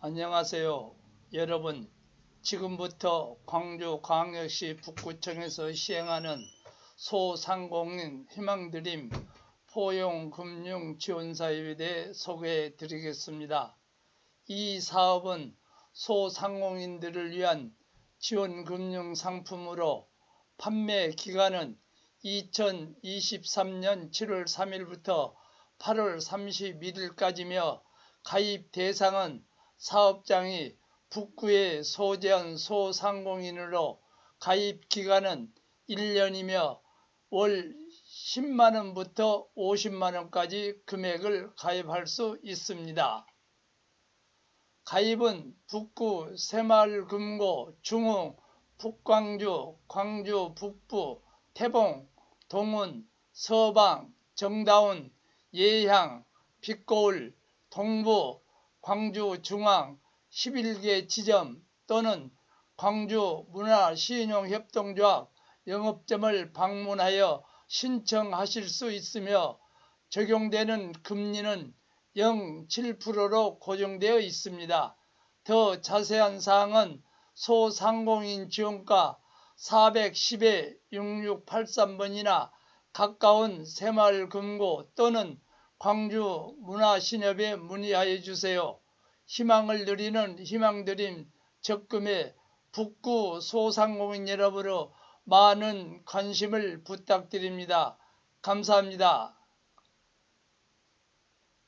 안녕하세요. 여러분, 지금부터 광주광역시 북구청에서 시행하는 소상공인 희망드림 포용금융지원사업에 대해 소개해 드리겠습니다. 이 사업은 소상공인들을 위한 지원금융 상품으로 판매 기간은 2023년 7월 3일부터 8월 31일까지며 가입 대상은 사업장이 북구에 소재한 소상공인으로 가입 기간은 1년이며 월 10만원부터 50만원까지 금액을 가입할 수 있습니다. 가입은 북구, 새마을금고, 중흥, 북광주, 광주 북부, 태봉, 동운, 서방, 정다운, 예향, 빛거울, 동부, 광주 중앙 11개 지점 또는 광주 문화시인용협동조합 영업점을 방문하여 신청하실 수 있으며 적용되는 금리는 0.7%로 고정되어 있습니다. 더 자세한 사항은 소상공인 지원과 410-6683번이나 가까운 새마을금고 또는 광주 문화신협에 문의하여 주세요. 희망을 누리는 희망드림 적금에 북구 소상공인 여러분으로 많은 관심을 부탁드립니다. 감사합니다.